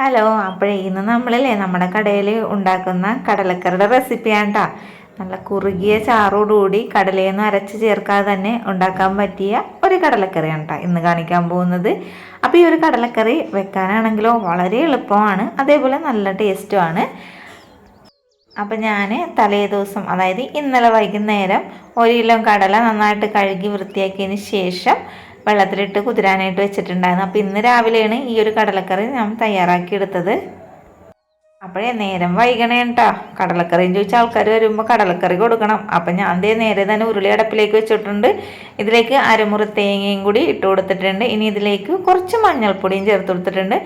Hello അപ്പോഴേ ഇന്ന് നമ്മളല്ലേ നമ്മുടെ കടയിൽ ഉണ്ടാക്കുന്ന കടലക്കറിയുടെ റെസിപ്പിയാണ് കേട്ടോ നല്ല കുറുകിയ ചാറോടുകൂടി കടലയൊന്നും അരച്ച് ചേർക്കാതെ തന്നെ ഉണ്ടാക്കാൻ പറ്റിയ ഒരു കടലക്കറിയാണ് കേട്ടോ ഇന്ന് കാണിക്കാൻ പോകുന്നത്. അപ്പോൾ ഈ ഒരു കടലക്കറി വെക്കാനാണെങ്കിലോ വളരെ എളുപ്പമാണ് അതേപോലെ നല്ല ടേസ്റ്റുമാണ്. അപ്പോൾ ഞാൻ തലേ ദിവസം അതായത് ഇന്നലെ വൈകുന്നേരം ഒരു കിലോ കടല നന്നായിട്ട് കഴുകി വൃത്തിയാക്കിയതിന് ശേഷം വെള്ളത്തിലിട്ട് കുതിരാനായിട്ട് വെച്ചിട്ടുണ്ടായിരുന്നു. അപ്പോൾ ഇന്ന് രാവിലെയാണ് ഈ ഒരു കടലക്കറി ഞാൻ തയ്യാറാക്കി എടുത്തത് അപ്പോഴേ നേരം വൈകണേ കേട്ടോ കടലക്കറിയും ചോദിച്ച ആൾക്കാർ വരുമ്പോൾ കടലക്കറി കൊടുക്കണം. അപ്പം ഞാൻ ദേ നേരെ തന്നെ ഉരുളി അടപ്പിലേക്ക് വെച്ചിട്ടുണ്ട്. ഇതിലേക്ക് അരമുറി തേങ്ങയും കൂടി ഇട്ട് കൊടുത്തിട്ടുണ്ട്. ഇനി ഇതിലേക്ക് കുറച്ച് മഞ്ഞൾപ്പൊടിയും ചേർത്ത് കൊടുത്തിട്ടുണ്ട്.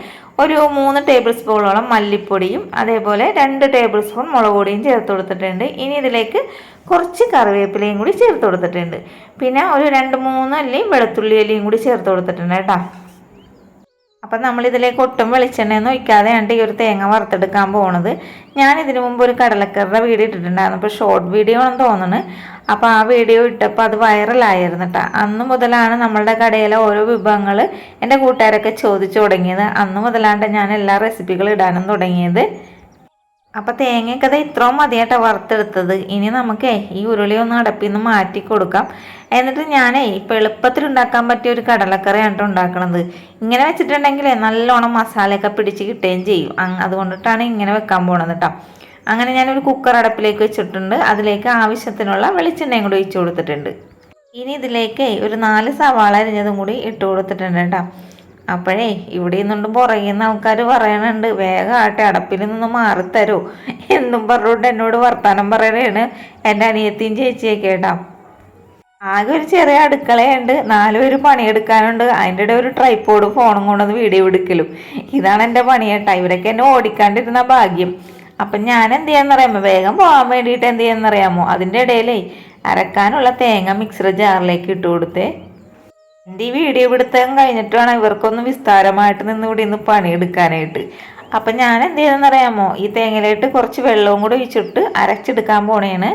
ഒരു മൂന്ന് ടേബിൾ സ്പൂണോളം മല്ലിപ്പൊടിയും അതേപോലെ രണ്ട് ടേബിൾ സ്പൂൺ മുളക് പൊടിയും ചേർത്ത് കൊടുത്തിട്ടുണ്ട്. ഇനി ഇതിലേക്ക് കുറച്ച് കറിവേപ്പിലയും കൂടി ചേർത്ത് കൊടുത്തിട്ടുണ്ട്. പിന്നെ ഒരു രണ്ട് മൂന്ന് അല്ലി വെളുത്തുള്ളി അല്ലിയും കൂടി ചേർത്ത് കൊടുത്തിട്ടുണ്ട് കേട്ടോ. അപ്പം നമ്മളിതിലേക്ക് ഒട്ടും വെളിച്ചെണ്ണയൊന്നും ഒഴിക്കാതെയാണ് ഈ ഒരു തേങ്ങ വറുത്തെടുക്കാൻ പോണത്. ഞാൻ ഇതിനു മുമ്പ് ഒരു കടലക്കറിയുടെ വീഡിയോ ഇട്ടിട്ടുണ്ടായിരുന്നു. അപ്പോൾ ഷോർട്ട് വീഡിയോ ആണെന്ന് തോന്നുന്നു. അപ്പോൾ ആ വീഡിയോ ഇട്ടപ്പോൾ അത് വൈറലായിരുന്നു കേട്ടോ അന്ന് മുതലാണ് നമ്മളുടെ കടയിലെ ഓരോ വിഭവങ്ങൾ എന്റെ കൂട്ടുകാരൊക്കെ ചോദിച്ചു തുടങ്ങിയത്. അന്ന് മുതലാണ്ട് ഞാൻ എല്ലാ റെസിപ്പികളും ഇടാനും തുടങ്ങിയത്. അപ്പോൾ തേങ്ങയൊക്കെ അത് ഇത്രയും മതിയായിട്ടാണ് വറുത്തെടുത്തത്. ഇനി നമുക്ക് ഈ ഉരുളി ഒന്ന് അടപ്പിൽ നിന്ന് മാറ്റി കൊടുക്കാം എന്നിട്ട് ഞാനേ ഇപ്പൊ എളുപ്പത്തിൽ ഉണ്ടാക്കാൻ പറ്റിയ ഒരു കടലക്കറിയാണ് ഉണ്ടാക്കണത്. ഇങ്ങനെ വെച്ചിട്ടുണ്ടെങ്കിൽ നല്ലോണം മസാലയൊക്കെ പിടിച്ച് കിട്ടുകയും ചെയ്യും. അതുകൊണ്ടിട്ടാണ് ഇങ്ങനെ വെക്കാൻ പോണത് കേട്ടോ അങ്ങനെ ഞാനൊരു കുക്കർ അടപ്പിലേക്ക് വെച്ചിട്ടുണ്ട്. അതിലേക്ക് ആവശ്യത്തിനുള്ള വെളിച്ചെണ്ണയും കൂടി ഒഴിച്ചു കൊടുത്തിട്ടുണ്ട്. ഇനി ഇതിലേക്ക് ഒരു നാല് സവാള അരിഞ്ഞതും കൂടി ഇട്ട് കൊടുത്തിട്ടുണ്ട് കേട്ടോ അപ്പോഴേ ഇവിടെ നിന്നുണ്ട് പുറയുന്ന ആൾക്കാർ പറയണുണ്ട്. വേഗം ആട്ടെ അടപ്പിൽ നിന്ന് മാറിത്തരൂ. എന്നും പറഞ്ഞുകൊണ്ട് എന്നോട് വർത്താനം പറയണേണ്. എന്റെ അനിയത്തിയും ചേച്ചിയൊക്കെ കേട്ടോ ആകെ ഒരു ചെറിയ അടുക്കളയുണ്ട്. നാലുപേരും പേര് പണിയെടുക്കാനുണ്ട്. അതിന്റെ ഇടയിൽ ഒരു ട്രൈപ്പോഡ് ഫോണും കൊണ്ടുവന്ന് വീഡിയോ എടുക്കലും. ഇതാണ് എന്റെ പണി കേട്ടോ. ഇവരൊക്കെ എന്നെ ഓടിക്കാണ്ടിരുന്ന ഭാഗ്യം. അപ്പം ഞാൻ എന്ത് ചെയ്യാന്നറിയാമോ വേഗം പോകാൻ വേണ്ടിയിട്ട് എന്ത് ചെയ്യാന്നറിയാമോ അതിന്റെ ഇടയിലേ അരക്കാനുള്ള തേങ്ങ മിക്സർ ജാറിലേക്ക് ഇട്ട് കൊടുത്തേ. എന്റെ ഈ വീഡിയോ പിടുത്തം കഴിഞ്ഞിട്ട് വേണം ഇവർക്കൊന്ന് വിസ്താരമായിട്ട് നിന്ന് ഇവിടെ നിന്ന് പണിയെടുക്കാനായിട്ട്. അപ്പം ഞാൻ എന്ത് ചെയ്തെന്നറിയാമോ ഈ തേങ്ങയിലായിട്ട് കുറച്ച് വെള്ളവും കൂടി ഒഴിച്ചിട്ട് അരച്ചെടുക്കാൻ പോണേണ്.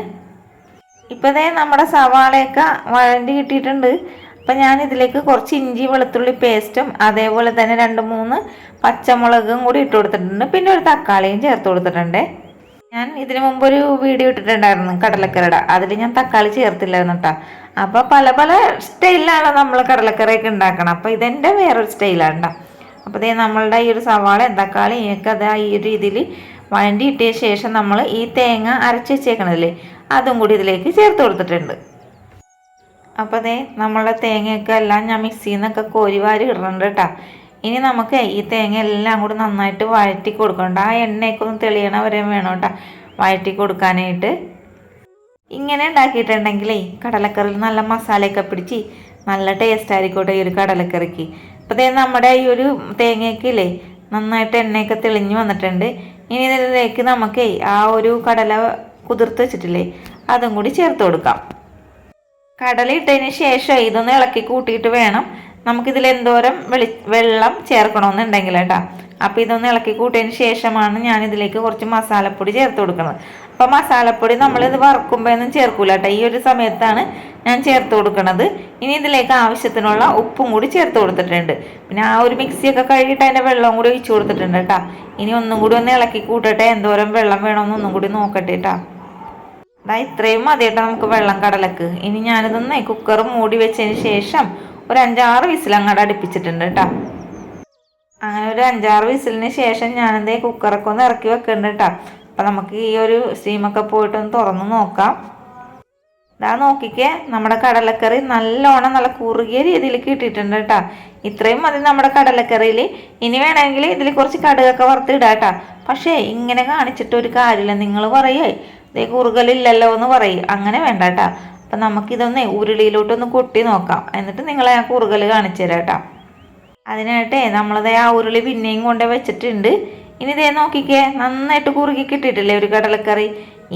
ഇപ്പം ദേ നമ്മുടെ സവാളയൊക്കെ വഴണ്ടി കിട്ടിയിട്ടുണ്ട്. അപ്പം ഞാൻ ഇതിലേക്ക് കുറച്ച് ഇഞ്ചി വെളുത്തുള്ളി പേസ്റ്റും അതേപോലെ തന്നെ രണ്ട് മൂന്ന് പച്ചമുളകും കൂടി ഇട്ട് കൊടുത്തിട്ടുണ്ട്. പിന്നെ ഒരു തക്കാളിയും ചേർത്ത് കൊടുത്തിട്ടുണ്ട്. ഞാൻ ഇതിനു മുമ്പ് ഒരു വീഡിയോ ഇട്ടിട്ടുണ്ടായിരുന്നു കടലക്കറിയുടെ. അതിൽ ഞാൻ തക്കാളി ചേർത്തില്ലായിരുന്നു കേട്ടോ അപ്പോൾ പല പല സ്റ്റൈലിലാണ് നമ്മൾ കടലക്കറിയൊക്കെ ഉണ്ടാക്കണം അപ്പോൾ ഇതെന്റെ വേറൊരു സ്റ്റൈലാണ് കേട്ടോ അപ്പോൾ ഇതേ നമ്മളുടെ ഈ ഒരു സവാള തക്കാളി ഒക്കെ അത് ഈ ഒരു രീതിയിൽ വഴണ്ടി ഇട്ടിയ ശേഷം നമ്മൾ ഈ തേങ്ങ അരച്ച് വെച്ചേക്കണതില്ലേ? അതും കൂടി ഇതിലേക്ക് ചേർത്ത് കൊടുത്തിട്ടുണ്ട്. അപ്പോൾ അതെ നമ്മളെ തേങ്ങയൊക്കെ എല്ലാം ഞാൻ മിക്സിയിൽ നിന്നൊക്കെ കോരി വാരി കേട്ടോ. ഇനി നമുക്ക് ഈ തേങ്ങ എല്ലാം കൂടി നന്നായിട്ട് വഴറ്റി കൊടുക്കണ്ട ആ എണ്ണയൊക്കെ ഒന്ന് തെളിയണ വരെ വേണം കേട്ടോ വഴറ്റി കൊടുക്കാനായിട്ട്. ഇങ്ങനെ ഉണ്ടാക്കിയിട്ടുണ്ടെങ്കിലേ കടലക്കറിയിൽ നല്ല മസാലയൊക്കെ പിടിച്ച് നല്ല ടേസ്റ്റ് ആയിരിക്കട്ടെ ഈ ഒരു കടലക്കറിക്ക്. അപ്പോൾ ദേ നമ്മുടെ ഈ ഒരു തേങ്ങയൊക്കെ ഇല്ലേ നന്നായിട്ട് എണ്ണയൊക്കെ തെളിഞ്ഞു വന്നിട്ടുണ്ട്. ഇനി ഇതിലേക്ക് നമുക്ക് ആ ഒരു കടല കുതിർത്ത് വെച്ചിട്ടില്ലേ? അതും കൂടി ചേർത്ത് കൊടുക്കാം. കടല ഇട്ടതിന് ശേഷം ഇതൊന്ന് ഇളക്കി കൂട്ടിയിട്ട് വേണം. നമുക്കിതിൽ എന്തോരം വെളി വെള്ളം ചേർക്കണമെന്നുണ്ടെങ്കിൽ കേട്ടോ. അപ്പോൾ ഇതൊന്ന് ഇളക്കി കൂട്ടിയതിന് ശേഷമാണ് ഞാൻ ഇതിലേക്ക് കുറച്ച് മസാലപ്പൊടി ചേർത്ത് കൊടുക്കുന്നത്. അപ്പോൾ മസാലപ്പൊടി നമ്മളിത് വറുക്കുമ്പോഴൊന്നും ചേർക്കൂല കേട്ടോ. ഈ ഒരു സമയത്താണ് ഞാൻ ചേർത്ത് കൊടുക്കുന്നത്. ഇനി ഇതിലേക്ക് ആവശ്യത്തിനുള്ള ഉപ്പും കൂടി ചേർത്ത് കൊടുത്തിട്ടുണ്ട്. പിന്നെ ആ ഒരു മിക്സിയൊക്കെ കഴുകിയിട്ട് അതിന്റെ വെള്ളം കൂടി ഒഴിച്ചു കൊടുത്തിട്ടുണ്ട് കേട്ടോ. ഇനി ഒന്നും കൂടി ഒന്ന് ഇളക്കി കൂട്ടട്ടെ. എന്തോരം വെള്ളം വേണമെന്ന് ഒന്നും കൂടി നോക്കട്ടെ കേട്ടോ. ദാ ഇത്രയും മതി കേട്ടോ നമുക്ക് വെള്ളം കടലക്ക്. ഇനി ഞാനിതൊന്ന് കുക്കർ മൂടി വെച്ചതിന് ശേഷം ഒരു അഞ്ചാറ് വിസിലങ്ങോട്ട് അടുപ്പിച്ചിട്ടുണ്ട് കേട്ടോ അങ്ങനെ ഒരു അഞ്ചാറ് വിസിലിന് ശേഷം ഞാനെന്തേ കുക്കറൊക്കെ ഒന്ന് ഇറക്കി വെക്കുന്നുണ്ട് കേട്ടോ അപ്പം നമുക്ക് ഈ ഒരു സ്റ്റീമൊക്കെ പോയിട്ടൊന്ന് തുറന്ന് നോക്കാം. ഇതാ നോക്കിക്കേ നമ്മുടെ കടലക്കറി നല്ലോണം നല്ല കുറുകിയ രീതിയിൽ കിട്ടിയിട്ടുണ്ട് കേട്ടോ. ഇത്രയും മതി നമ്മുടെ കടലക്കറിയിൽ ഇനി വേണമെങ്കിൽ ഇതിൽ കുറച്ച് കടുകൊക്കെ വറുത്തിടാം കേട്ടോ പക്ഷേ ഇങ്ങനെ കാണിച്ചിട്ട് ഒരു കാര്യമില്ല. നിങ്ങൾ പറയേ. ഇതേ കുറുകലില്ലല്ലോ എന്ന് പറയും. അങ്ങനെ വേണ്ട കേട്ടോ അപ്പം നമുക്കിതൊന്ന് ഉരുളിയിലോട്ടൊന്ന് കൊട്ടി നോക്കാം. എന്നിട്ട് നിങ്ങളെ ആ കുറുകൽ കാണിച്ചു തരാം കേട്ടോ അതിനായിട്ടേ നമ്മളത് ആ ഉരുളി പിന്നെയും കൊണ്ടേ വെച്ചിട്ടുണ്ട്. ഇനി ഇതേ നോക്കിക്കേ നന്നായിട്ട് കുറുകി കിട്ടിയിട്ടില്ലേ ഒരു കടലക്കറി?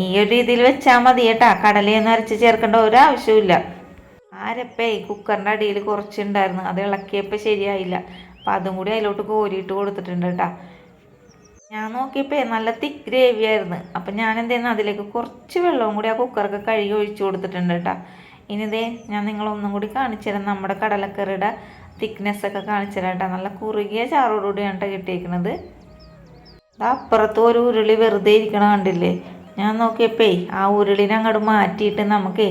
ഈ ഒരു രീതിയിൽ വെച്ചാൽ മതി കേട്ടാ. കടലയൊന്നും അരച്ച് ചേർക്കേണ്ട ഒരു ആവശ്യമില്ല ആരപ്പേ കുക്കറിന്റെ അടിയിൽ കുറച്ചുണ്ടായിരുന്നു അത് ഇളക്കിയപ്പോൾ ശരിയായില്ല. അപ്പം അതും കൂടി അതിലോട്ട് കോരിയിട്ട് കൊടുത്തിട്ടുണ്ട് കേട്ടാ. ഞാൻ നോക്കിയപ്പോൾ നല്ല തിക്ക് ഗ്രേവി ആയിരുന്നു. അപ്പം ഞാൻ എന്തെയ്യുന്നു? അതിലേക്ക് കുറച്ച് വെള്ളവും കൂടി ആ കുക്കറൊക്കെ കഴുകി ഒഴിച്ചു കൊടുത്തിട്ടുണ്ട് കേട്ടോ. ഇനി ഇതേ ഞാൻ നിങ്ങളൊന്നും കൂടി കാണിച്ചു തരാം. നമ്മുടെ കടലക്കറിയുടെ തിക്നെസ് ഒക്കെ കാണിച്ചു തരാം കേട്ടോ. നല്ല കുറുകിയ ചാറോടുകൂടിയാണ് കേട്ടോ കിട്ടിയിരിക്കുന്നത് അപ്പുറത്ത് ഒരു ഉരുളി വെറുതെ ഇരിക്കണ കണ്ടില്ലേ? ഞാൻ നോക്കിയപ്പേ ആ ഉരുളിനെ അങ്ങോട്ട് മാറ്റിയിട്ട് നമുക്ക്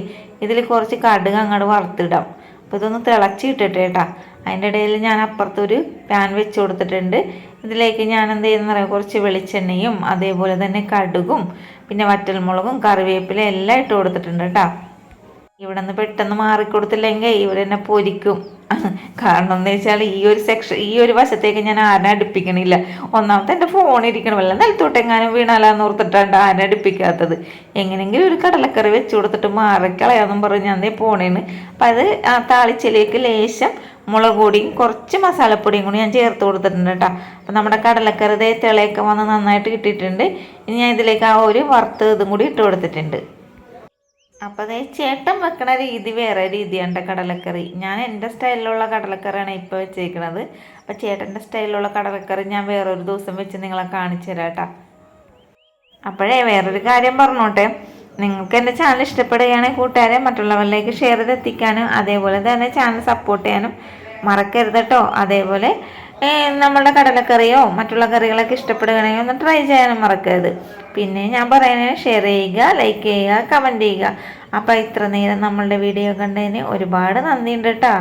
ഇതിൽ കുറച്ച് കടുക് അങ്ങോട്ട് വറുത്തിടാം. അപ്പോൾ ഇതൊന്ന് തിളച്ചിട്ടിട്ട് കേട്ടാ അതിന്റെ ഇടയിൽ ഞാൻ അപ്പുറത്തൊരു പാൻ വെച്ച് കൊടുത്തിട്ടുണ്ട്. ഇതിലേക്ക് ഞാൻ എന്ത് ചെയ്യുന്ന പറയാം കുറച്ച് വെളിച്ചെണ്ണയും അതേപോലെ തന്നെ കടുകും പിന്നെ വറ്റൽമുളകും കറിവേപ്പില എല്ലാം ഇട്ട് കൊടുത്തിട്ടുണ്ട് കേട്ടോ. ഇവിടെ നിന്ന് പെട്ടെന്ന് മാറിക്കൊടുത്തില്ലെങ്കിൽ ഇവരെന്നെ പൊരിക്കും. കാരണം എന്ന് വെച്ചാൽ ഈ ഒരു സെക്ഷൻ ഈ ഒരു വശത്തേക്ക് ഞാൻ ആരെ അടുപ്പിക്കണില്ല. ഒന്നാമത്തെ എന്റെ ഫോൺ ഇരിക്കണമല്ല നിലത്തോട്ടെങ്ങാനും വീണാലാന്ന് ഓർത്തിട്ടാണ്ട് ആരെ അടുപ്പിക്കാത്തത്. എങ്ങനെങ്കിലും ഒരു കടലക്കറി വെച്ച് കൊടുത്തിട്ട് മാറിക്കളയാന്നും പറഞ്ഞ് ഞാൻ പോണേന്ന്. അപ്പം അത് ആ താളിച്ചിലേക്ക് ലേശം മുളക് പൊടിയും കുറച്ച് മസാലപ്പൊടിയും കൂടി ഞാൻ ചേർത്ത് കൊടുത്തിട്ടുണ്ട് കേട്ടോ. അപ്പം നമ്മുടെ കടലക്കറി ദേ തിളയൊക്കെ വന്ന് നന്നായിട്ട് കിട്ടിയിട്ടുണ്ട്. ഇനി ഞാൻ ഇതിലേക്ക് ആ ഒരു വറുത്ത് ഇതും കൂടി ഇട്ട് കൊടുത്തിട്ടുണ്ട്. അപ്പോൾ അതേ ചേട്ടൻ വെക്കണ രീതി വേറെ രീതിയാണ് കടലക്കറി. ഞാൻ എന്റെ സ്റ്റൈലിലുള്ള കടലക്കറിയാണ് ഇപ്പോൾ വെച്ചേക്കണത്. അപ്പോൾ ചേട്ടന്റെ സ്റ്റൈലിലുള്ള കടലക്കറി ഞാൻ വേറൊരു ദിവസം വെച്ച് നിങ്ങളെ കാണിച്ചു തരാം കേട്ടോ. അപ്പോഴേ വേറൊരു കാര്യം പറഞ്ഞോട്ടെ. നിങ്ങൾക്ക് എന്റെ ചാനൽ ഇഷ്ടപ്പെടുകയാണെങ്കിൽ കൂട്ടുകാരെ മറ്റുള്ളവരിലേക്ക് ഷെയർ ചെയ്തെത്തിക്കാനും അതേപോലെ തന്നെ ചാനൽ സപ്പോർട്ട് ചെയ്യാനും മറക്കരുത് കേട്ടോ. അതേപോലെ നമ്മുടെ കടലക്കറിയോ മറ്റുള്ള കറികളൊക്കെ ഇഷ്ടപ്പെടുകയാണെങ്കിൽ ഒന്ന് ട്രൈ ചെയ്യാനും മറക്കരുത്. പിന്നെ ഞാൻ പറയുന്നത് ഷെയർ ചെയ്യുക ലൈക്ക് ചെയ്യുക കമന്റ് ചെയ്യുക. അപ്പോൾ ഇത്ര നേരം നമ്മളുടെ വീഡിയോ കണ്ടതിന് ഒരുപാട് നന്ദിയുണ്ട് കേട്ടോ